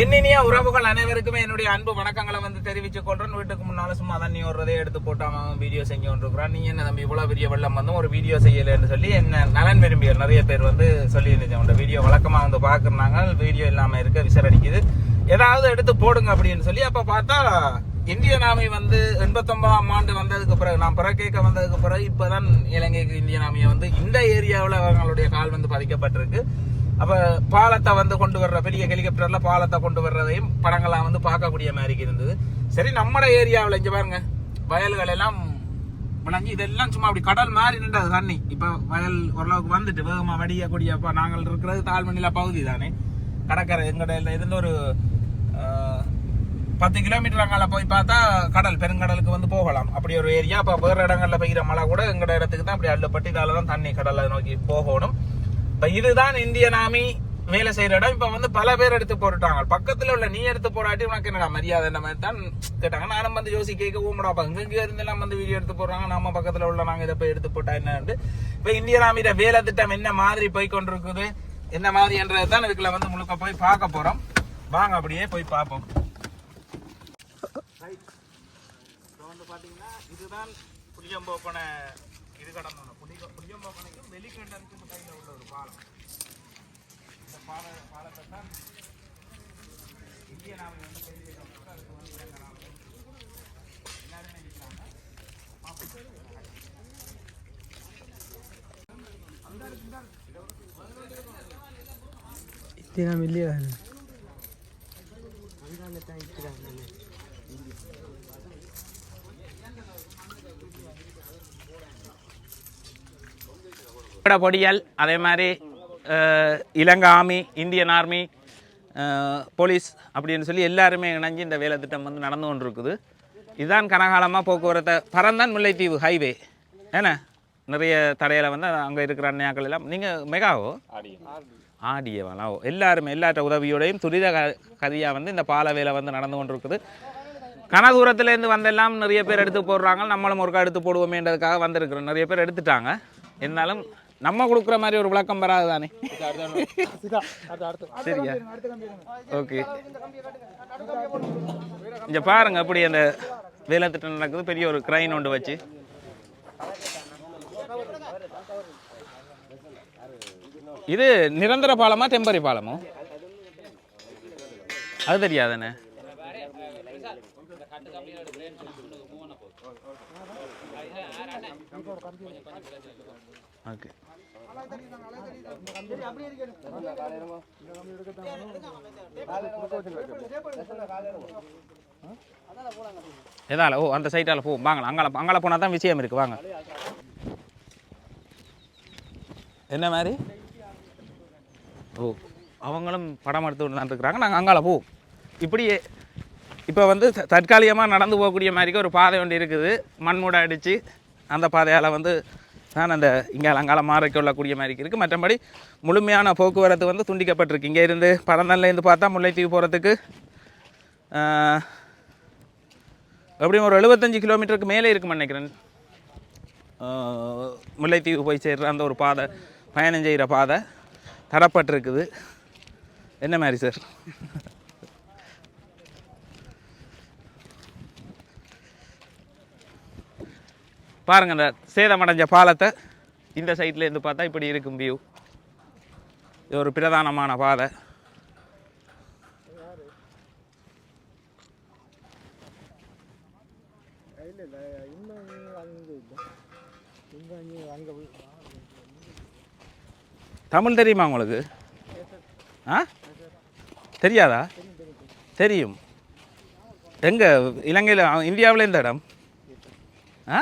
என்னினிய உறவுகள் அனைவருக்குமே என்னுடைய அன்பு வணக்கங்களை வந்து தெரிவித்துக் கொள்றேன். வீட்டுக்கு முன்னால சும்மா தண்ணி ஓடுறதே எடுத்து போட்டு வீடியோ செஞ்சு கொண்டிருக்கிறான். நீ என்ன தம்பி இவ்வளவு பெரிய வெள்ளம் வந்து ஒரு வீடியோ செய்யலன்னு சொல்லி என்ன நலன் விரும்பியர் நிறைய பேர் வந்து சொல்லி இருந்தேன் வீடியோ வழக்கமா வந்து பாக்குறாங்க வீடியோ இல்லாம இருக்க விசரடிக்குது ஏதாவது எடுத்து போடுங்க அப்படின்னு சொல்லி அப்ப பார்த்தா இந்திய நாமை வந்து எண்பத்தொன்பதாம் ஆண்டு வந்ததுக்கு பிறகு நான் பிறக்கேக்க வந்ததுக்கு பிறகு இப்பதான் இலங்கைக்கு இந்திய நாமையை வந்து இந்த ஏரியாவில் அவங்களுடைய கால் வந்து பதிக்கப்பட்டிருக்கு. அப்போ பாலத்தை வந்து கொண்டு வர்ற பெரிய ஹெலிகாப்டர்ல பாலத்தை கொண்டு வர்றதையும் படங்கள்லாம் வந்து பார்க்கக்கூடிய மாதிரி இருந்தது. சரி நம்மட ஏரியாவில் இங்கே பாருங்க வயல்கள் எல்லாம் விளைஞ்சி இதெல்லாம் சும்மா அப்படி கடல் மாதிரி நின்றது தண்ணி. இப்போ வயல் ஓரளவுக்கு வந்துட்டு வேகமாக வடியக்கூடிய அப்போ நாங்கள் இருக்கிறது தாழ்மணில பகுதி தானே. கடற்கரை எங்கடையில் இருந்து ஒரு பத்து கிலோமீட்டர் அங்கால போய் பார்த்தா கடல் பெருங்கடலுக்கு வந்து போகலாம். அப்படி ஒரு ஏரியா. அப்போ வேறு இடங்களில் பெய்கிற மழை கூட எங்கட இடத்துக்கு தான் அப்படி அள்ளப்பட்டு இதால தான் தண்ணி கடலை நோக்கி போகணும். இப்ப இதுதான் இந்திய நாமி வேலை செய்யற இடம். இப்ப வந்து பல பேர் எடுத்து போட்டுட்டாங்க. பக்கத்துல உள்ள நீ எடுத்து போடாட்டி உனக்கு என்னடா மரியாதை இந்த மாதிரி தான் கேட்டாங்க. நானும் வந்து யோசி கேட்க ஊமடாப்பா இங்க இருந்து எல்லாம் வந்து வீடியோ எடுத்து போடுறாங்க. நம்ம பக்கத்துல உள்ள நாங்க இதை போய் எடுத்து போட்டா என்னன்னு இப்ப இந்திய நாமியோட வேலை திட்டம் என்ன மாதிரி போய் கொண்டிருக்குது? என்ன மாதிரி என்றதை தான் இதுக்குள்ள வந்து முழுக்க போய் பார்க்க போறோம். வாங்க அப்படியே போய் பார்ப்போம். வந்து பாத்தீங்கன்னா இதுதான் புளியம்போப்பனை இது கடந்தோம். புளிய புளியம்போப்பனைக்கும் வெளிக்கண்டனுக்கும் இடையில உள்ள ஒரு பாலம் இந்த பால பாலத்தை தான் இந்திய நாவை வந்து தெரிவிக்கிறோம் அதுக்கு வந்து இலங்கை நாவை எல்லாருமே இருக்காங்க தினம் இல்லையா கூட பொடியல் அதே மாதிரி Ilangai army Indian army police அப்படின்னு சொல்லி எல்லாருமே இணைஞ்சு இந்த வேலை திட்டம் வந்து நடந்து கொண்டு இருக்குது இதுதான் கனகாலமாக போக்குவரத்தை பரந்தான் முல்லைத்தீவு ஹைவே என்ன நிறைய தடையில் வந்து அங்கே இருக்கிற அண்ணையாக்கள் எல்லாம் நீங்கள் மெகாவோ? ஆடியவனாவோ எல்லாருமே எல்லாற்ற உதவியோடையும் துரித க கதியாக வந்து இந்த பால வேலை வந்து நடந்து கொண்டு இருக்குது கன தூரத்துலேருந்து வந்தெல்லாம் நிறைய பேர் எடுத்து போடுறாங்க நம்மளும் ஒருக்கா எடுத்து போடுவோமேன்றதுக்காக வந்திருக்கிறோம். நிறைய பேர் எடுத்துட்டாங்க. இருந்தாலும் நம்ம கொடுக்குற மாதிரி ஒரு விளக்கம் வராது தானே? சரியா? ஓகே. இங்க பாருங்க அப்படி அந்த வேலை திட்டம் நடக்குது. பெரிய ஒரு கிரைன் ஒன்று வச்சு. இது நிரந்தர பாலமா டெம்பரரி பாலமோ? அது தெரியாதானே? ஓகே. எதால ஓ அந்த சைட்டால போ வாங்க அங்கால அங்கால போனா தான் விஷயம் இருக்கு வாங்க. என்ன மாதிரி? ஓ அவங்களும் படம் எடுத்து தான் இருக்கிறாங்க நாங்கள் அங்கால போ. இப்படியே இப்போ வந்து தற்காலிகமாக நடந்து போகக்கூடிய மாதிரி ஒரு பாதை ஒன்று இருக்குது. மண்மூட அடித்து அந்த பாதையால் வந்து தான் அந்த இங்கே அங்கால மாற கொள்ளக்கூடிய மாதிரி இருக்குது மற்றபடி முழுமையான போக்குவரத்து வந்து துண்டிக்கப்பட்டிருக்கு. இங்கே இருந்து பரந்தன்லேருந்து பார்த்தா முல்லைத்தீவு போகிறதுக்கு எப்படியும் ஒரு எழுபத்தஞ்சு கிலோமீட்டருக்கு மேலே இருக்குன்னு நினைக்கிறேன். முல்லைத்தீவு போய் சேர்ற அந்த ஒரு பாதை பயணம் செய்கிற பாதை தடப்பட்டிருக்குது என்ன மாதிரி சார்? பாருங்கள் இந்த சேதமடைஞ்ச பாலத்தை இந்த சைட்லேருந்து பார்த்தா இப்படி இருக்கும் வியூ இது ஒரு பிரதானமான பாதை. தமிழ் தெரியுமா உங்களுக்கு? ஆ? தெரியாதா? தெரியும். எங்கே? இலங்கையில் இந்தியாவில் இந்த இடம்? ஆ.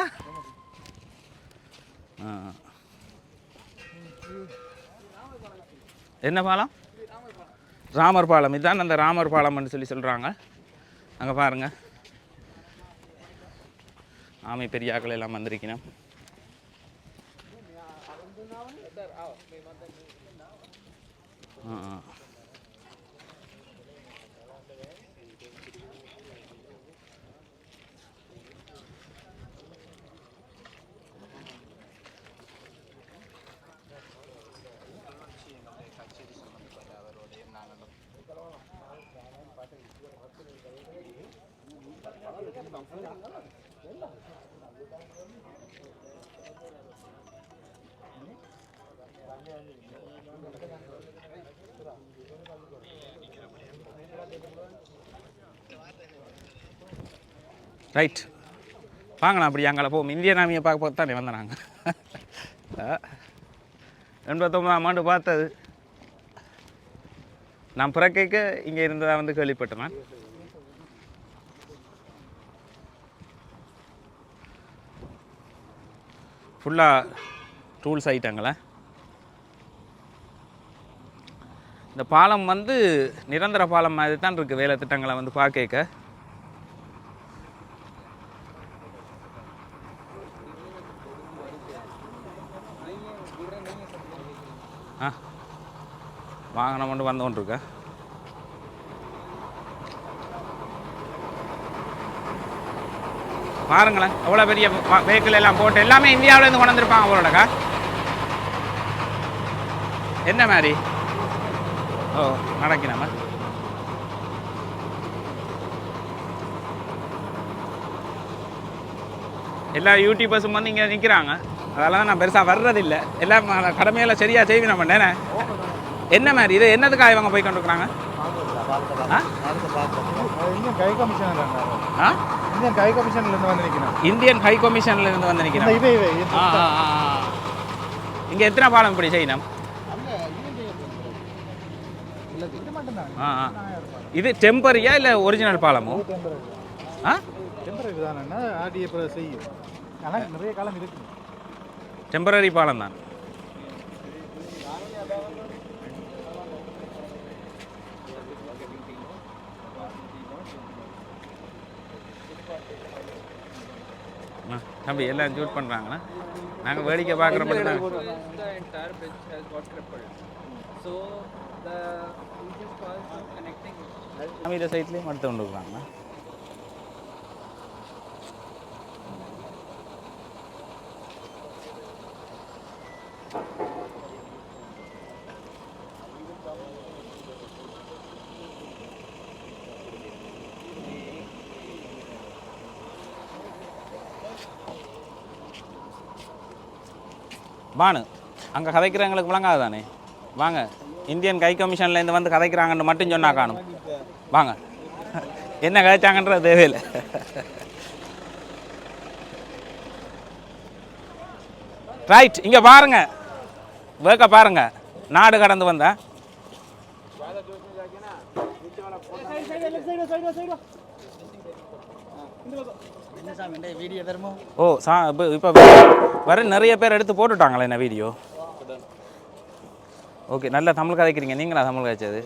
என்ன பாலம்? ராமர் பாலம். இதுதான் அந்த ராமர் பாலம்னு சொல்லி சொல்கிறாங்க அங்கே பாருங்க. ஆமை பெரியாக்கள் எல்லாம் வந்திருக்கணும். ஆ. ரைட் வாங்கலாம் அப்படி அங்கே போவோம். இந்திய நாமியை பார்க்க போது தானே வந்தோம் நாங்கள் எண்பத்தொம்பதாம் ஆண்டு பார்த்தது. நான் பிறக்க இங்கே இருந்ததாக வந்து கேள்விப்பட்டேன். ஃபுல்லாக டூல்ஸ் ஐட்டங்களா இந்த பாலம் வந்து நிரந்தர பாலம் மாதிரி தான் இருக்குது வேலை திட்டங்களை வந்து பார்க்க ஆ. வாகனம் கொண்டு வந்து கொண்டிருக்கேன் பாருங்களேன். எவ்வளோ பெரிய வெஹிக்கிள் எல்லாம் போட்டு எல்லாமே இந்தியாவிலேருந்து கொண்டு வந்திருப்பாங்க அவங்களோடக்கா என்ன மாதிரி? ஓ நடக்கணுமா எல்லா யூடியூபர்ஸும் வந்து இங்கே நிற்கிறாங்க அதெல்லாம் நான் பெருசாக வர்றதில்லை. எல்லாம் கடமையெல்லாம் சரியாக செய்வி நம்ம என்ன? என்ன மாதிரி? இது என்னதுக்காக இவங்க போய் கொண்டிருக்கிறாங்க ஆ? இந்தியன் கை கமிஷனர் ஆ இந்தியன் கை கமிஷன்ல இருந்து வந்து நிற்கிறேன் இந்தியன் ஹை கமிஷன்ல இருந்து வந்து இந்த நிற்கிறேன் இவை இவை இது. ஆ. இங்க எத்தனை பாலம் இப்படி செய்யணும்? இது டெம்பரியா இல்லை ஒரிஜினல் பாலமோ? ஆ? டெம்பரரி தானே ஆர்டிஏ செய்யும். ஆனால் நிறைய காலம் இருக்கு. டெம்பரரி பாலம் தான் ஆ, தம்பி எல்லாம் ஷூட் பண்ணுறாங்கண்ணா நாங்கள் வேடிக்கை பார்க்குற மட்டும் தான் இந்த சைட்லேயும் எடுத்து கொண்டு இருக்கிறாங்கண்ணா பானு அங்கே கதைக்கிறவங்களுக்கு விளங்காது தானே வாங்க இந்தியன் கை கமிஷன்லேருந்து வந்து கதைக்கிறாங்கன்னு மட்டும் சொன்னால் காணும் வாங்க என்ன கதைச்சாங்கன்றது தேவையில்லை ரைட் இங்கே பாருங்க வேக்க பாருங்க நாடு கடந்து வந்தேன் ஓ சா இப்போ இப்போ வர நிறைய பேர் எடுத்து போட்டுட்டாங்களே என்ன வீடியோ? ஓகே நல்ல தமிழ் கதைக்கிறீங்க. நீங்களா தமிழ் கதைச்சது?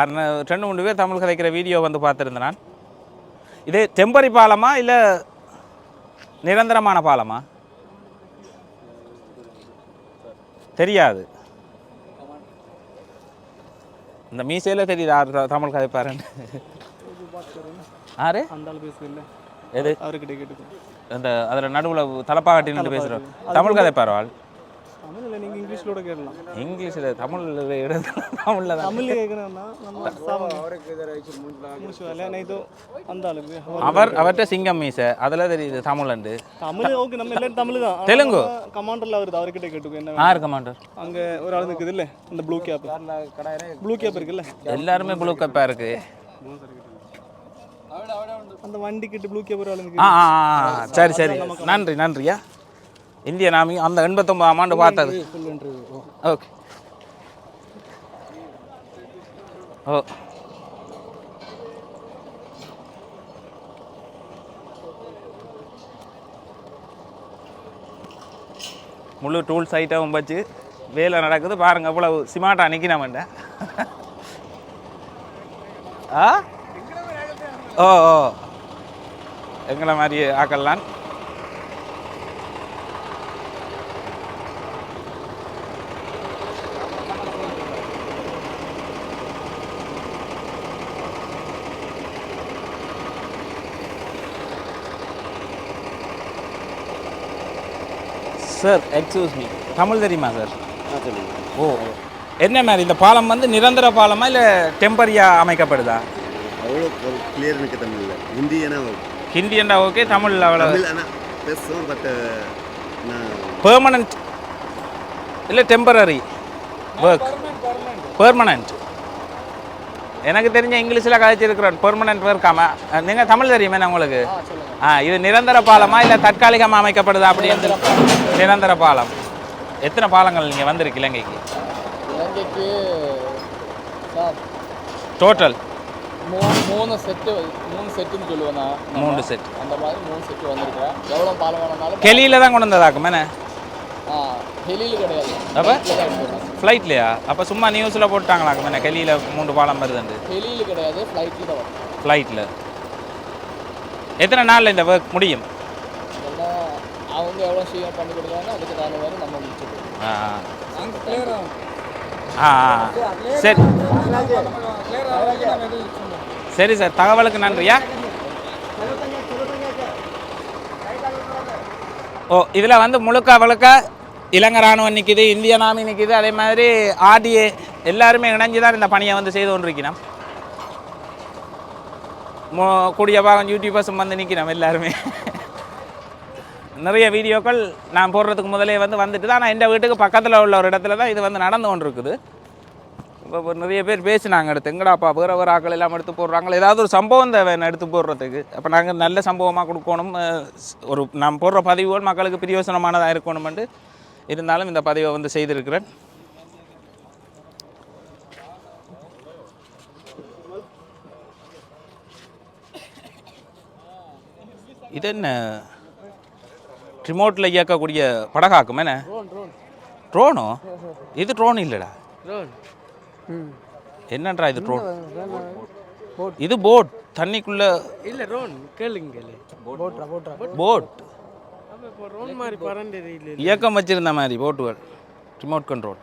அரை ரெண்டு மூணு பேர் தமிழ் கதைக்கிற வீடியோ வந்து பார்த்துருந்தேன் நான். இது டெம்பரி பாலமா இல்லை நிரந்தரமான பாலமா? தெரியாது. இந்த மீசையில் தெரியுது யார் தமிழ் கதைப்பாருன்னு. ஆறு? அந்த பேசுதில்ல எது? அவர்கிட்ட கேட்டுக்கோ. அந்த அதில் நடுவில் தலப்பாகட்டி நின்று பேசுகிறோம் தமிழ் கதைப்பார் ஆள் தமிழ் இல்லை நீங்கள் இங்கிலீஷிலோட கேட்கலாம். இங்கிலீஷில் தமிழ் தமிழில் தான். தமிழ் கேட்கணும்னா நம்ம அவர் அவர்கிட்ட சிங்கம் மீசை அதில் தெரியுது தமிழ் ஓகே நம்ம எல்லாரும் தமிழ் தான். தெலுங்கு. கமாண்டர்ல வருது அவர்கிட்ட கேட்டுக்கோ என்ன ஆறு கமாண்டர் அங்க ஒரு ஆள் இருக்குது இல்ல இந்த ப்ளூ கேப் ப்ளூ கேப் இருக்குல்ல. எல்லாருமே ப்ளூ கப்பாக இருக்கு. அந்த வண்டி கிட்ட ப்ளூ ஆள் ஆ ஆ ஆ, ஆ. சரி சரி. நன்றி நன்றியா இந்திய நாமி அந்த எண்பத்தொம்பதாம் ஆண்டு பார்த்தது. ஓகே. ஓ. முழு டூல்ஸ் ஐட்டம் வச்சு வேலை நடக்குது. பாருங்க இவ்வளவு சிமாட்டா நிற்கிறவன்ட ஆ? ஓ ஓ. எங்களை மாதிரி ஆக்கல்லாம் சார் எக்ஸ்கூஸ் மீ தமிழ் தெரியுமா சார்? ஓ. என்ன மாதிரி இந்த பாலம் வந்து நிரந்தர பாலமா இல்லை டெம்பரியாக அமைக்கப்படுதா? அவ்வளோ கிளியர் எனக்கு தமிழில். ஹிந்தி ஏன்னா ஹிந்தி என்ன ஓகே தமிழ் அவ்வளோ தமிழ் ஆனால் பேசுவோம் பட் நான் பெர்மனன்ட் இல்லை டெம்பரரி ஒர்க் பெர்மனன்ட் எனக்கு தெரிஞ்ச இங்கிலீஷில் கதைச்சிருக்கிறோம் பெர்மனன்ட் ஒர்க் ஆமாம் நீங்கள் தமிழ் தெரியுமே உங்களுக்கு? ஆ இது நிரந்தர பாலமா இல்லை தற்காலிகமாக அமைக்கப்படுதா அப்படின்னு நிரந்தர பாலம். எத்தனை பாலங்கள் நீங்கள் வந்திருக்கு இலங்கைக்கு? இலங்கைக்கு டோட்டல் மூணு மூணு செட்டு மூணு செட்டுன்னு சொல்லுவேன் நான். மூன்று செட் அந்த மாதிரி மூணு செட்டு வந்திருக்கிறேன் எவ்வளோ பாலம் வேணும்னாலும் கெளியில் தான் கொண்டு வந்ததாக்கும் ஆ ஹெலியில் கிடையாது. அப்போ. ஃப்ளைட்லையா அப்போ சும்மா நியூஸில் போட்டாங்களாக்கும் கெளியில் மூன்று பாலம் வருதுண்டு ஹெலியில் கிடையாது ஃப்ளைட்டில் தான் வரும். ஃப்ளைட்டில் எத்தனை நாளில் இந்த ஒர்க் முடியும்? அவங்க எவ்வளோ சீக்கிரம் பண்ணி கொடுக்குறாங்க அதுக்கு தகுந்த மாதிரி நம்ம ஆ ஆ. ஆ. சரி. சரி சார் தகவலுக்கு நன்றியா? ஓ இதில் வந்து முழுக்க முழுக்க இலங்கை ராணுவம் நிற்கிது இந்திய நாமி நிற்கிது அதே மாதிரி ஆர்டிஏ எல்லாருமே இணைஞ்சு தான் இந்த பணியை வந்து செய்து கொண்டிருக்கிறோம். மோ கூடிய பாகம் யூடியூபர்ஸும் வந்து நிற்கிறோம் எல்லாருமே. நிறைய வீடியோக்கள் நான் போடுறதுக்கு முதலே வந்து வந்துட்டு தான் ஆனால் எங்கள் வீட்டுக்கு பக்கத்தில் உள்ள ஒரு இடத்துல தான் இது வந்து நடந்து கொண்டிருக்குது. இப்போ நிறைய பேர் பேசினாங்க எடுத்து எங்கடாப்பா வேறு வேறு ஆக்கள் எல்லாம் எடுத்து போடுறாங்களே ஏதாவது ஒரு சம்பவம் தேவை எடுத்து போடுறதுக்கு. அப்போ நாங்கள் நல்ல சம்பவமாக கொடுக்கணும் ஒரு நாம் போடுற பதிவுகள் மக்களுக்கு பிரயோசனமானதாக இருக்கணுமெண்டு இருந்தாலும் இந்த பதிவை வந்து செய்திருக்கிறேன். இது என்ன? ரிமோட்டில் இயக்கக்கூடிய படகாக்கும் என்ன? ட்ரோனோ இது ட்ரோன் இல்லைடா. என்னன்றா இது ட்ரோன் இது போட் தண்ணிக்குள்ள இல்ல ரோன் கேளுங்க கேளு. போட்ரா போட்ரா போட் ரோன் மாதிரி பறந்தது இல்ல இயக்கம் வச்சிருந்த மாதிரி போட்டுகள் ரிமோட் கண்ட்ரோல்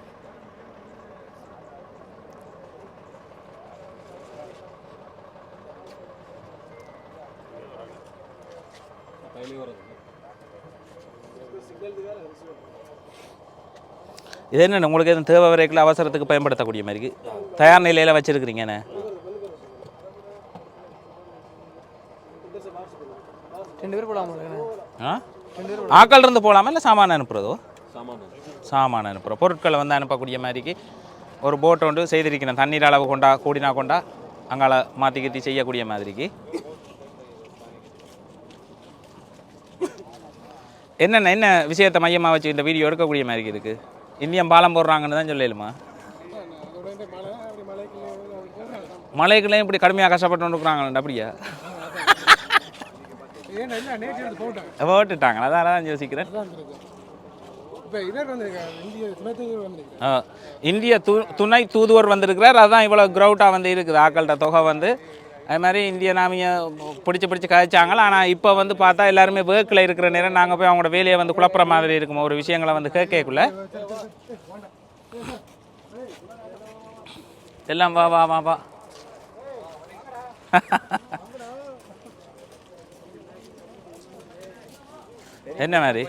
இது என்ன உங்களுக்கு எதுவும் தேவை வரைக்கும் அவசரத்துக்கு பயன்படுத்தக்கூடிய மாதிரி தயார் நிலையில் வச்சிருக்கிறீங்க என்ன? ரெண்டு பேர் ஆக்கள் இருந்து போகலாமா இல்லை சாமான் அனுப்புறதோ? சாமான் அனுப்புகிறோம் பொருட்களை வந்து அனுப்பக்கூடிய மாதிரிக்கு ஒரு போட் ஒன்று செய்திருக்கிறேன். தண்ணீர் அளவு கொண்டா கூடினா கொண்டா அங்கால மாற்றி கீத்தி செய்யக்கூடிய மாதிரிக்கு என்னென்ன என்ன விஷயத்தை மையமாக வச்சு இந்த வீடியோ எடுக்கக்கூடிய மாதிரி இருக்கு? இந்தியம் பாலம் போடுறாங்கன்னு தான் சொல்லலுமா மலைக்குள்ளேயும் இப்படி கடுமையாக கஷ்டப்பட்டு இருக்கிறாங்களா அப்படியா? போட்டுட்டாங்களா அதான் தான் யோசிக்கிறேன். இந்திய துணை தூதுவர் வந்திருக்கிறார். அதான் இவ்வளோ க்ரௌட்டாக வந்து இருக்குது. ஆக்கள்கிட்ட தொகை வந்து அது மாதிரி இந்திய நாமிய பிடிச்சி பிடிச்சி கதைச்சாங்களா. ஆனால் இப்போ வந்து பார்த்தா எல்லாருமே வேர்க்கில் இருக்கிற நேரம் நாங்கள் போய் அவங்களோட வேலையை வந்து குழப்புற மாதிரி இருக்கும்? ஒரு விஷயங்களை வந்து கேட்கக்குள்ள. எல்லாம் வா வா வா வா. என்ன மாதிரி?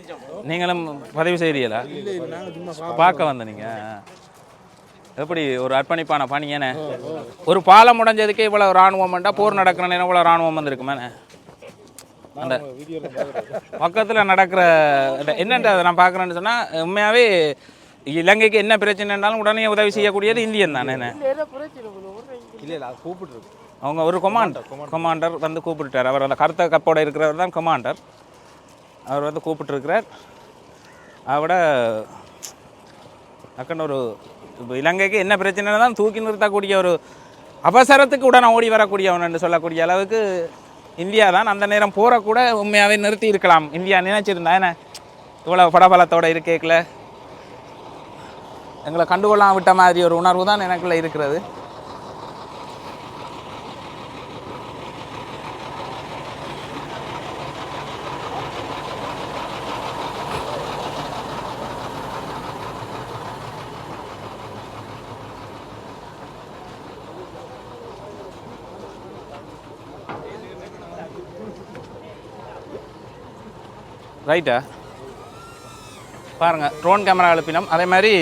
நீங்களும் பதிவு செய்கிறீங்களா பார்க்க வந்த நீங்கள் எப்படி ஒரு அர்ப்பணிப்பான பணி என்ன ஒரு பாலம் உடைஞ்சதுக்கே இவ்வளவு ராணுவம் பண்ணா போர் நடக்கிற நேரம் இவ்வளவு ராணுவம் வந்திருக்குமே அந்த பக்கத்தில் நடக்கிற இந்த என்னன்றதை நான் பார்க்குறேன்னு சொன்னால் உண்மையாகவே இலங்கைக்கு என்ன பிரச்சனைனாலும் உடனே உதவி செய்யக்கூடியது இந்தியன் தானே அது அவங்க ஒரு கொமாண்டர் கொமாண்டர் வந்து கூப்பிட்டுட்டார். அவர் அந்த கருத்த கப்போட இருக்கிறவர் தான் கொமாண்டர் அவர் வந்து கூப்பிட்டுருக்கிறார். அவட டக்குன்னு ஒரு இப்போ இலங்கைக்கு என்ன பிரச்சனை தான் தூக்கி நிறுத்தக்கூடிய ஒரு அவசரத்துக்கு உடனே ஓடி வரக்கூடியவன் என்று சொல்லக்கூடிய அளவுக்கு இந்தியா தான் அந்த நேரம் போகிற கூட உண்மையாகவே நிறுத்தி இருக்கலாம். இந்தியா நினைச்சிருந்தா என்ன? இவ்வளோ படபலத்தோடு இருக்கேக்கில் எங்களை கண்டுகொள்ளாம விட்ட மாதிரி ஒரு உணர்வு தான் எனக்குள்ளே இருக்கிறது. ரைட்டா? பாருங்கள் ட்ரோன் கேமரா எழுப்பினோம் அதே மாதிரி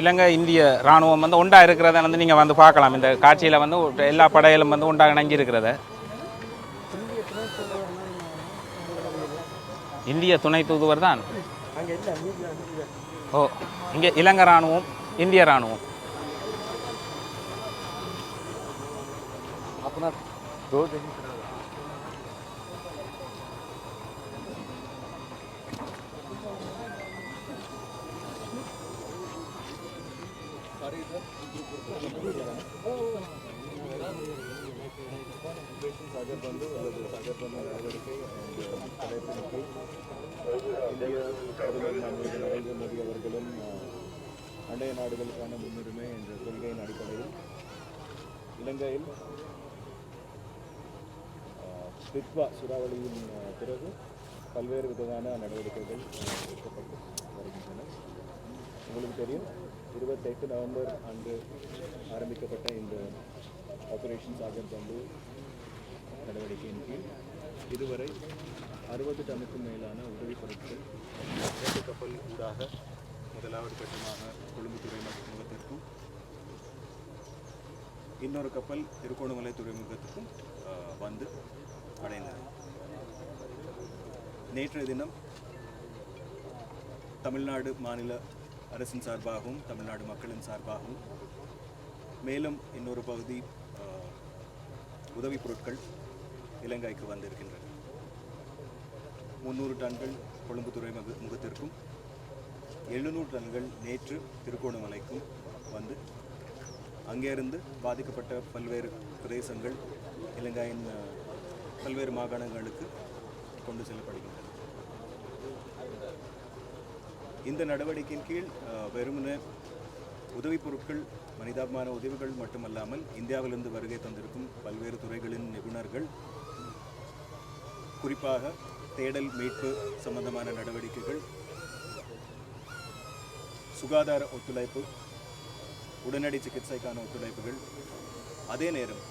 இலங்கை இந்திய ராணுவம் வந்து உண்டாக இருக்கிறத வந்து நீங்கள் வந்து பார்க்கலாம். இந்த காட்சியில் வந்து எல்லா படையிலும் வந்து உண்டாக இணைஞ்சு இருக்கிறத. இந்திய துணை தூதுவர் தான். ஓ இங்கே இலங்கை ராணுவம் இந்திய ராணுவம் நரேந்திர அண்டைய நாடுகளுக்கான முன்னுரிமை என்ற கொள்கையின் அடிப்படையில் இலங்கையில் அஹ், தித்வா சூறாவளியின் பிறகு பல்வேறு விதமான நடவடிக்கைகள் எடுக்கப்பட்டு வருகின்றன. உங்களுக்கு தெரியும் இருபத்தெட்டு நவம்பர் அன்று ஆரம்பிக்கப்பட்ட இந்த ஆபரேஷன் சாகர் பந்து நடவடிக்கையின் கீழ் இதுவரை அறுபது டனுக்கும் மேலான உதவிப் பொருட்கள் இரண்டு கப்பல் ஊடாக முதலாவது கட்டமாக கொழும்பு துறைமுகத்திற்கும் இன்னொரு கப்பல் திருகோணமலை துறைமுகத்திற்கும் வந்து அடைந்தது. நேற்றைய தினம் தமிழ்நாடு மாநில அரசின் சார்பாகவும் தமிழ்நாடு மக்களின் சார்பாகவும் மேலும் இன்னொரு பகுதி உதவிப் பொருட்கள் இலங்கைக்கு வந்திருக்கின்றன. முந்நூறு டன்கள் கொழும்பு துறைமுக முகத்திற்கும் எழுநூறு டன்கள் நேற்று திருகோணமலைக்கும் வந்து அங்கேருந்து பாதிக்கப்பட்ட பல்வேறு பிரதேசங்கள் இலங்கையின் பல்வேறு மாகாணங்களுக்கு கொண்டு செல்லப்படுகின்றன. இந்த நடவடிக்கையின் கீழ் வெறுமனே உதவிப் பொருட்கள் மனிதாபிமான உதவிகள் மட்டுமல்லாமல் இந்தியாவிலிருந்து வருகை தந்திருக்கும் பல்வேறு துறைகளின் நிபுணர்கள் குறிப்பாக தேடல் மீட்பு சம்பந்தமான நடவடிக்கைகள் சுகாதார ஒத்துழைப்பு உடனடி சிகிச்சைக்கான ஒத்துழைப்புகள் அதே நேரம்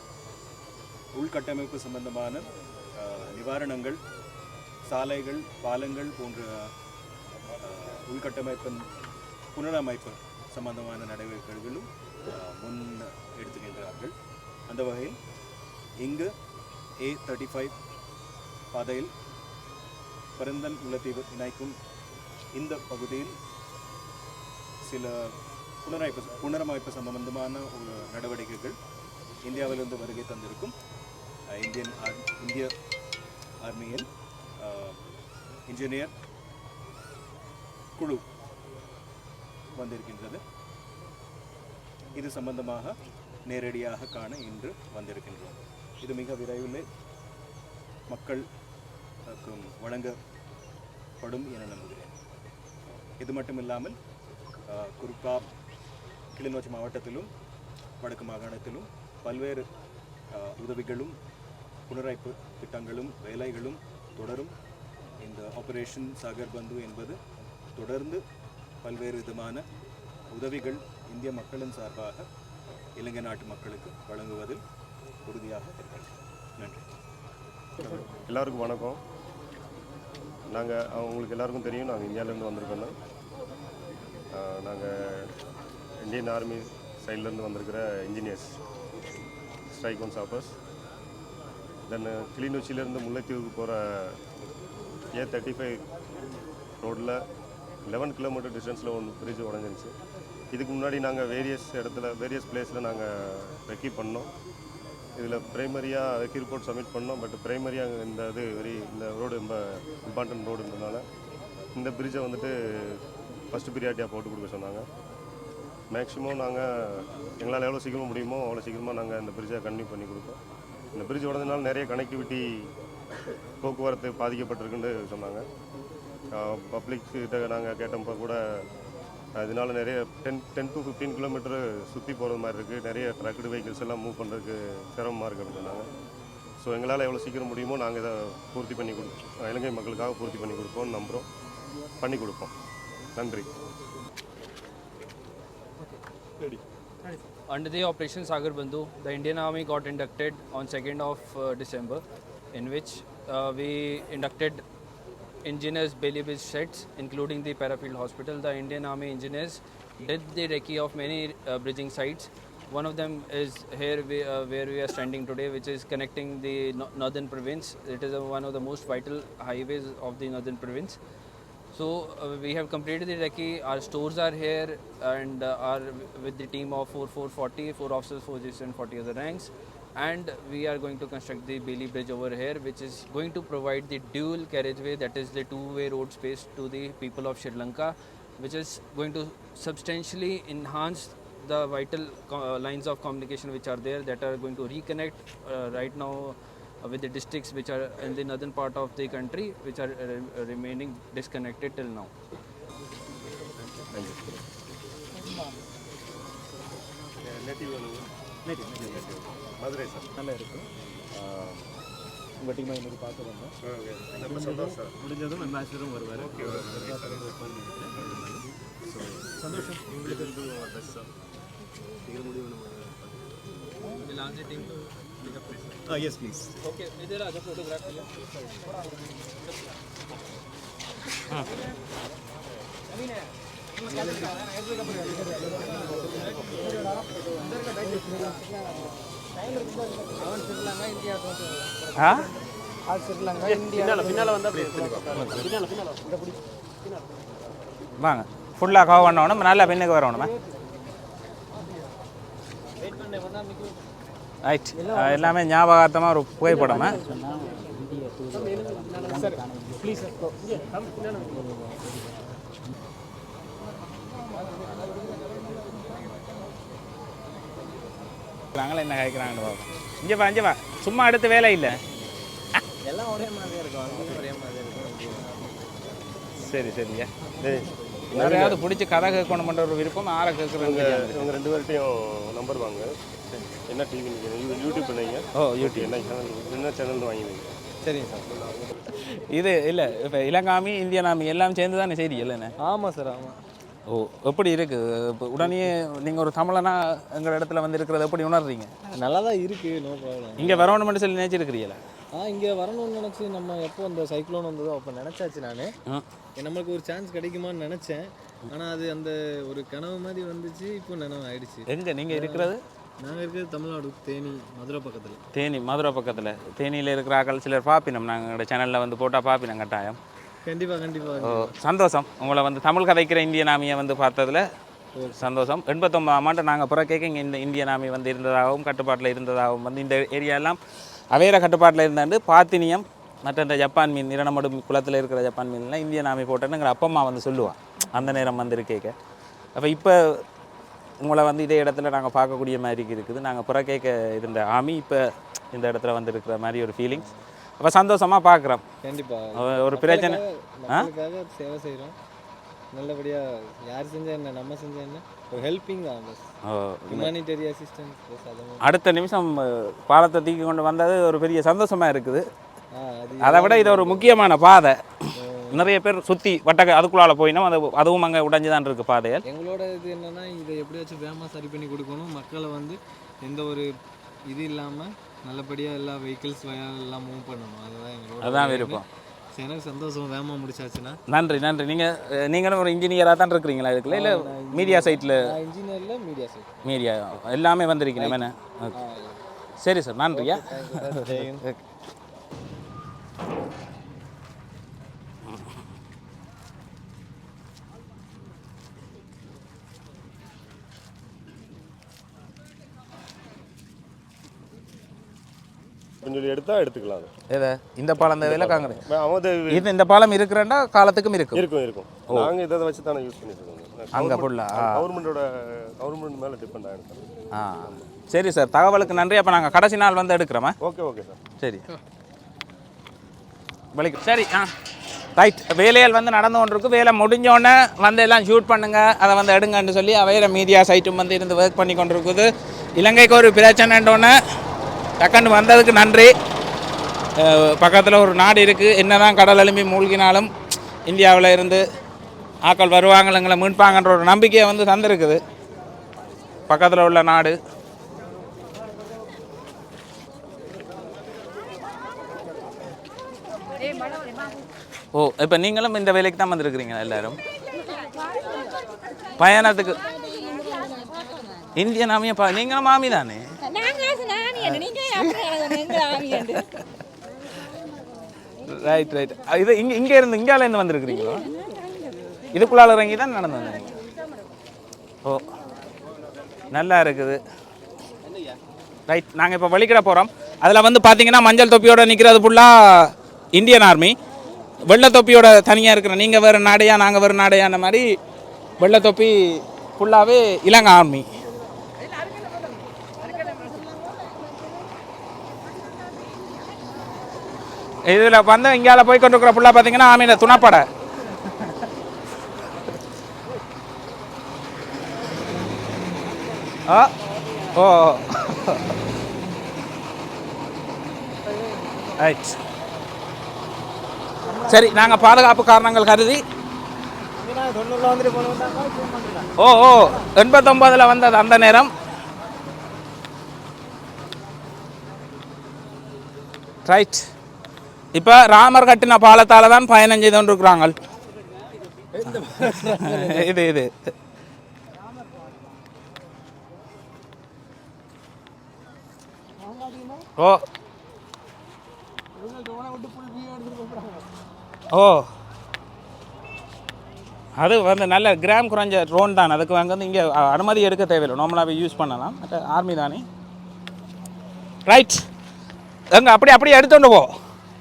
உள்கட்டமைப்பு சம்பந்தமான நிவாரணங்கள் சாலைகள் பாலங்கள் போன்ற உள்கட்டமைப்பின் புனரமைப்பு சம்பந்தமான நடவடிக்கைகளும் முன் எடுத்துகின்றார்கள் அந்த வகையில் இங்கு ஏ தேர்ட்டி ஃபைவ் பாதையில் பரந்தன் முல்லைத்தீவு இணைக்கும் இந்த பகுதியில் சில புனரமைப்பு புனரமைப்பு சம்பந்தமான ஒரு நடவடிக்கைகள் இந்தியாவிலிருந்து வருகை தந்திருக்கும். இந்தியன் ஆர் இந்திய ஆர்மியின் இன்ஜினியர் குழு வந்திருக்கின்றது. இது சம்பந்தமாக நேரடியாக காண இன்று வந்திருக்கின்றோம். இது மிக விரைவில் மக்களுக்கும் வழங்கப்படும் என நம்புகிறேன். இது மட்டும் இல்லாமல் அஹ், கிளிநொச்சி மாவட்டத்திலும் வடக்கு மாகாணத்திலும் பல்வேறு உதவிகளும் புனரமைப்பு திட்டங்களும் வேலைகளும் தொடரும். இந்த ஆபரேஷன் சாகர் பந்து என்பது தொடர்ந்து பல்வேறு விதமான உதவிகள் இந்திய மக்களின் சார்பாக இலங்கை நாட்டு மக்களுக்கு வழங்குவதில் உறுதியாக நன்றி. எல்லாருக்கும் வணக்கம். நாங்கள் உங்களுக்கு எல்லாருக்கும் தெரியும் நாங்கள் இந்தியாவிலேருந்து வந்திருக்கோம் நாங்கள் இந்தியன் ஆர்மி சைட்லேருந்து வந்திருக்கிற engineers strike one sappers then கிளிநொச்சியிலேருந்து முல்லைத்தீவுக்கு போகிற ஏ தேர்ட்டி ஃபைவ் ரோட்டில் லெவன் கிலோமீட்டர் டிஸ்டன்ஸில் ஒன்று பிரிட்ஜ் உடஞ்சிருச்சு. இதுக்கு முன்னாடி நாங்கள் வேரியஸ் இடத்துல வேரியஸ் பிளேஸில் நாங்கள் ரெக்கி பண்ணோம். இதில் ப்ரைமரியாக ரெக்கி ரிப்போர்ட் சப்மிட் பண்ணோம். பட் ப்ரைமரியாக இந்த இது வெரி இந்த ரோடு ரொம்ப இம்பார்ட்டன்ட் ரோடுன்றதுனால இந்த பிரிட்ஜை வந்துட்டு ஃபஸ்ட்டு ப்ரியாரிட்டியாக போட்டு கொடுக்க சொன்னாங்க. மேக்ஸிமம் நாங்கள் எங்களால் எவ்வளோ சீக்கிரமாக முடியுமோ அவ்வளோ சீக்கிரமாக நாங்கள் இந்த பிரிட்ஜை கன்டினியூ பண்ணி கொடுப்போம் இந்த பிரிட்ஜ் உடனதுனால நிறைய கனெக்டிவிட்டி போக்குவரத்து பாதிக்கப்பட்டிருக்குன்னு சொன்னாங்க. பப்ளிக்கிட்ட நாங்கள் கேட்டப்போ கூட அதனால நிறைய ten ten to fifteen kilometre சுற்றி போகிறது மாதிரி இருக்குது நிறைய ட்ரக்டு வெஹிக்கிள்ஸ் எல்லாம் மூவ் பண்ணுறதுக்கு சிரமமாக இருக்குது அப்படின்னு சொன்னாங்க. ஸோ எங்களால் எவ்வளோ சீக்கிரம் முடியுமோ நாங்கள் இதை பூர்த்தி பண்ணி கொடுப்போம் இலங்கை மக்களுக்காக பூர்த்தி பண்ணி கொடுப்போம்னு நம்புகிறோம் பண்ணி கொடுப்போம். நன்றி Under the Operation Sagar Bandhu, the Indian Army got inducted on 2nd of uh, December, in which uh, we inducted engineers Bailey Bridge sets, including the Parafield Hospital. The Indian Army engineers did the recce of many uh, bridging sites. One of them is here we, uh, where we are standing today, which is connecting the no- northern province. It is uh, one of the most vital highways of the northern province. So uh, we have completed the recce. Our stores are here and uh, are with the team of 4 440, 4 officers, 4 Gs and 40 other ranks. And we are going to construct the Bailey Bridge over here, which is going to provide the dual carriageway, that is the two-way road space to the people of Sri Lanka, which is going to substantially enhance the vital uh, lines of communication which are there that are going to reconnect uh, right now with the districts which are in the northern part of the country which are uh, re- uh, remaining disconnected till now. Native வேணுங்க Madurai sir நல்லா இருக்கு உங்கள் டீமை இன்னைக்கு பார்க்க வந்தோம் ரொம்ப சந்தோஷம் சார் முடிஞ்சதும் அம்பாசிடரும் வருவார் சந்தோஷம் உங்களுக்கு We'll ask the team to pick up this. Yes please Okay, इधर आ जाओ photograph के लिए. ஆ வாங்க ஃபுல்லாக கவர் பண்ணணும் நல்லா பின்னுக்கு வரணுமா ரைட் எல்லாமே ஞாபகார்த்தமாக ஒரு புகைப்படமா என்ன கேட்குறாங்கன்னு பார்ப்போம். இங்கே வா இங்கே வா. சும்மா அடுத்து வேலை இல்லை. எல்லாம் ஒரே மாதிரி இருக்கும் ஒரே மாதிரி இருக்கும். சரி சரிங்க யாரையாவது பிடிச்சி கதை கேட்கணுமென்ற ஒரு விருப்பம் ஆற கேட்குறவங்க இவங்க ரெண்டு பேர்கிட்டையும் நம்பர் வாங்க. என்ன டிவி நீங்கள் யூடியூப் பண்ணீங்க ஓ யூடியூப் என்ன சேனல் என்ன சேனல் வாங்கி வைங்க சரிங்க சார். இது இல்லை இப்போ இளங்காமி இந்தியனாமி எல்லாம் சேர்ந்து தானே செய்தி இல்லைண்ணே? ஆமாம் சார் ஆமாம் ஓ எப்படி இருக்குது இப்போ உடனே நீங்கள் ஒரு தமிழனா எங்கள் இடத்துல வந்து இருக்கிறத எப்படி உணர்றீங்க? நல்லா தான் இருக்குது நோ ப்ராப்ளம் இங்கே வரணும்னு சொல்லி நினைச்சிருக்கிறீங்களா? ஆ இங்கே வரணும்னு நினச்சி நம்ம எப்போ அந்த சைக்ளோன் வந்ததோ அப்போ நினச்சாச்சு நான். நம்மளுக்கு ஒரு சான்ஸ் கிடைக்குமான்னு நினச்சேன். ஆனால் அது அந்த ஒரு கனவு மாதிரி வந்துச்சு இப்போ நினைவு ஆயிடுச்சு எங்கே? நீங்கள் இருக்கிறது? நாங்கள் இருக்கிறது தமிழ்நாடு தேனி மதுரை பக்கத்தில். தேனி மதுரை பக்கத்தில். தேனியில் இருக்கிற ஆக்கள் சிலர் பார்ப்பினோம் நாங்கள் எங்களோட சேனலில் வந்து போட்டால் பார்ப்பினோம் கட்டாயம். கண்டிப்பாக கண்டிப்பாக ஓ சந்தோஷம். உங்களை வந்து தமிழ் கதைக்கிற இந்திய நாமியை வந்து பார்த்ததுல சந்தோஷம். எண்பத்தொம்பதாம் ஆண்டு நாங்கள் புறக்கேக்க இங்கே இந்த இந்திய நாமி வந்து இருந்ததாகவும் கட்டுப்பாட்டில் இருந்ததாகவும் வந்து இந்த ஏரியாலாம் அவேர கட்டுப்பாட்டில் இருந்தாண்டு பாத்தினியம் மற்ற இந்த ஜப்பான் மீன் இரணமடு குளத்தில் இருக்கிற ஜப்பான் மீன்லாம் இந்திய நாமி போட்டேன்னு எங்கள் அப்பா அம்மா வந்து சொல்லுவான் அந்த நேரம் வந்து இருக்கேக்க அப்போ இப்போ உங்களை வந்து இதே இடத்துல நாங்கள் பார்க்கக்கூடிய மாதிரி இருக்குது. நாங்கள் புறக்கேக்க இருந்த ஆமி இப்போ இந்த இடத்துல வந்து இருக்கிற மாதிரி ஒரு ஃபீலிங்ஸ் அப்போ சந்தோஷமாக பார்க்குறோம். கண்டிப்பாக ஒரு பிரச்சனை. சேவை செய்கிறோம் நல்லபடியாக யார் செஞ்சா என்ன நம்ம செஞ்சா என்ன? ஒரு ஹெல்ப்பிங் தான் பஸ் ஹியூமானிட்டரி அசிஸ்டன்ஸ் பஸ். அடுத்த நிமிஷம் பாலத்தை தூக்கி கொண்டு வந்தது ஒரு பெரிய சந்தோஷமா இருக்குது. அது விட இது ஒரு முக்கியமான பாதை. நிறைய பேர் சுற்றி வட்டக்க அதுக்குள்ளால போயினோம். அது அதுவும் அங்கே உடைஞ்சு தான் இருக்குது பாதைகள். எங்களோட இது என்னன்னா இதை எப்படியாச்சும் வேகமாக சரி பண்ணி கொடுக்கணும். மக்களை வந்து எந்த ஒரு இது இல்லாமல் நல்லபடியாக எல்லா வெஹிக்கிள்ஸ் எல்லாம் மூவ் பண்ணணும். அதுதான் எங்களோட aim. விருப்பம். எனக்கு சந்தோஷம். வேகமாக முடிச்சாச்சுன்னா. நன்றி நன்றி. நீங்கள் நீங்களும் ஒரு இன்ஜினியராக தான் இருக்கிறீங்களா இதுக்குள்ள? இல்லை மீடியா சைட்டில் இன்ஜினியரில் மீடியா சைட் மீடியா எல்லாமே வந்திருக்கீங்க ஓகே சரி சார் நன்றியா? அப்படின்னு சொல்லி எடுத்தால் எடுத்துக்கலாம் எதை? இந்த பாலம் தேவையில்ல காங்கிரஸ். அவன் இது இந்த பாலம் இருக்கிறேன்டா காலத்துக்கும் இருக்கும். இருக்கும் இருக்கும். நாங்கள் இதை வச்சு தானே யூஸ் பண்ணிட்டு இருக்கோம். அங்க ஆ? கவர்மெண்டோட கவர்மெண்ட் மேலே டிபெண்ட் ஆகிடும் ஆ. சரி சார் தகவலுக்கு நன்றி. அப்போ நாங்கள் கடைசி நாள் வந்து எடுக்கிறோமா? Okay okay sir. சரி. வலிக்கும். சரி ஆ. ரைட் வேலைகள் வந்து நடந்து கொண்டிருக்கு. வேலை முடிஞ்ச உடனே வந்து எல்லாம் ஷூட் பண்ணுங்க. அதை வந்து எடுங்கன்னு சொல்லி அவையிற மீடியா சைட்டும் வந்து இருந்து ஒர்க் பண்ணி கொண்டிருக்குது. இலங்கைக்கு ஒரு பிரச்சனைன்றோன்னே டக்குன்னு வந்ததுக்கு நன்றி. பக்கத்தில் ஒரு நாடு இருக்குது என்ன தான் கடல் எழும்பி மூழ்கினாலும் இந்தியாவில் இருந்து ஆக்கள் வருவாங்க எங்களை மீட்பாங்கன்ற ஒரு நம்பிக்கையை வந்து தந்திருக்குது. பக்கத்தில் உள்ள நாடு. ஓ இப்போ நீங்களும் இந்த வேலைக்கு தான் வந்திருக்கிறீங்களா எல்லாரும்? பயணத்துக்கு. இந்தியன் நாமியை பா நீங்களும் மாமி தானே ரைட் ரைட் இது இங்க இங்க இருந்து இங்கால இருந்து வந்திருக்கிறீங்களோ? இதுக்குள்ளால இறங்கி தான் நடந்து வந்தீங்க. ஓ நல்லா இருக்குது. ரைட் நாங்கள் இப்போ வழிக்கிட போகிறோம் அதில் வந்து பார்த்தீங்கன்னா மஞ்சள் தொப்பியோட நிற்கிறது ஃபுல்லாக இந்தியன் ஆர்மி வெள்ளை தொப்பியோட தனியாக இருக்கிற நீங்கள் வேறு நாடையா நாங்கள் வேறு நாடையான மாதிரி வெள்ளை தொப்பி ஃபுல்லாகவே இலங்கை ஆர்மி இதில் வந்து இங்கால போய் கொண்டு இருக்கிற ஃபுல்லாக பார்த்தீங்கன்னா ஆமையில் துணப்படை. ஆ ஓ ரைட் சரி நாங்கள் பாதுகாப்பு காரணங்கள் கருதி. ஓ ஓ எண்பத்தொம்பதில் வந்தது அந்த நேரம். ரைட் இப்போ ராமர் கட்டின பாலத்தால் தான் பயணம் செய்து கொண்டிருக்கிறாங்க இது இது. ஓ. ஓ. அது வந்து நல்ல கிராம் குறைஞ்ச ட்ரோன் தான். அதுக்கு அங்கே வந்து இங்கே அனுமதி எடுக்க தேவையில்லை. நார்மலாகவே யூஸ் பண்ணலாம். மற்ற ஆர்மி தானே. ரைட் எங்க அப்படி அப்படியே எடுத்துகிட்டு போ.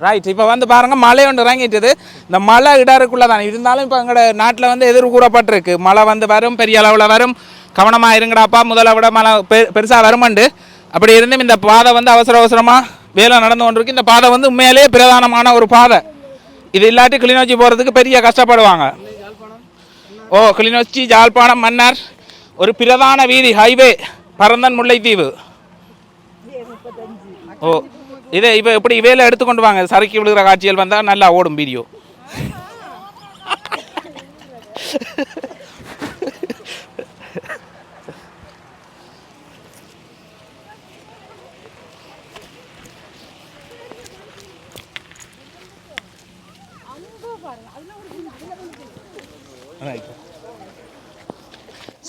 ரைட் இப்போ வந்து பாருங்கள் மழை ஒன்று இறங்கிட்டுது. இந்த மழை இடருக்குள்ளே தான் இருந்தாலும் இப்போ எங்களோட நாட்டில் வந்து எதிர் கூறப்பட்டிருக்கு. மழை வந்து வரும் பெரிய அளவில் வரும். கவனமாக இருங்கடாப்பா முதல்ல விட மழை பெ பெருசாக வருமண்டு. அப்படி இருந்தும் இந்த பாதை வந்து அவசர அவசரமாக வேலை நடந்து கொண்டிருக்கு. இந்த பாதை வந்து உண்மையிலேயே பிரதானமான ஒரு பாதை. இது இல்லாட்டி கிளிநொச்சி போகிறதுக்கு பெரிய கஷ்டப்படுவாங்க. ஓ கிளிநொச்சி ஜாழ்ப்பாணம் மன்னார். ஒரு பிரதான வீதி ஹைவே பரந்தன் முல்லைத்தீவு. ஓ இதை இப்போ எப்படி வேலை எடுத்துக்கொண்டு வாங்க. சறுக்கி விழுகிற காட்சிகள் வந்தால் நல்லா ஓடும் வீடியோ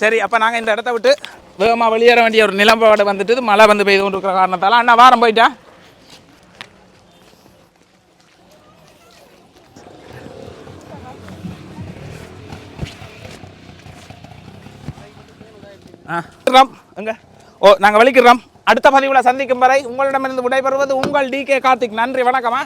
சரி அப்போ நாங்கள் இந்த இடத்த விட்டு வேகமாக வெளியேற வேண்டிய ஒரு நிலம்பாடு வந்துட்டு மழை வந்து பெய்து கொண்டு இருக்கிற காரணத்தால். அண்ணா வாரம் போயிட்டா? ராம். அங்க ஓ நாங்கள் வலிக்கிறோம் அடுத்த பதிவில் சந்திக்கும் வரை உங்களிடமிருந்து விடைபெறுவது உங்கள் டி கே கார்த்திக். நன்றி வணக்கமா.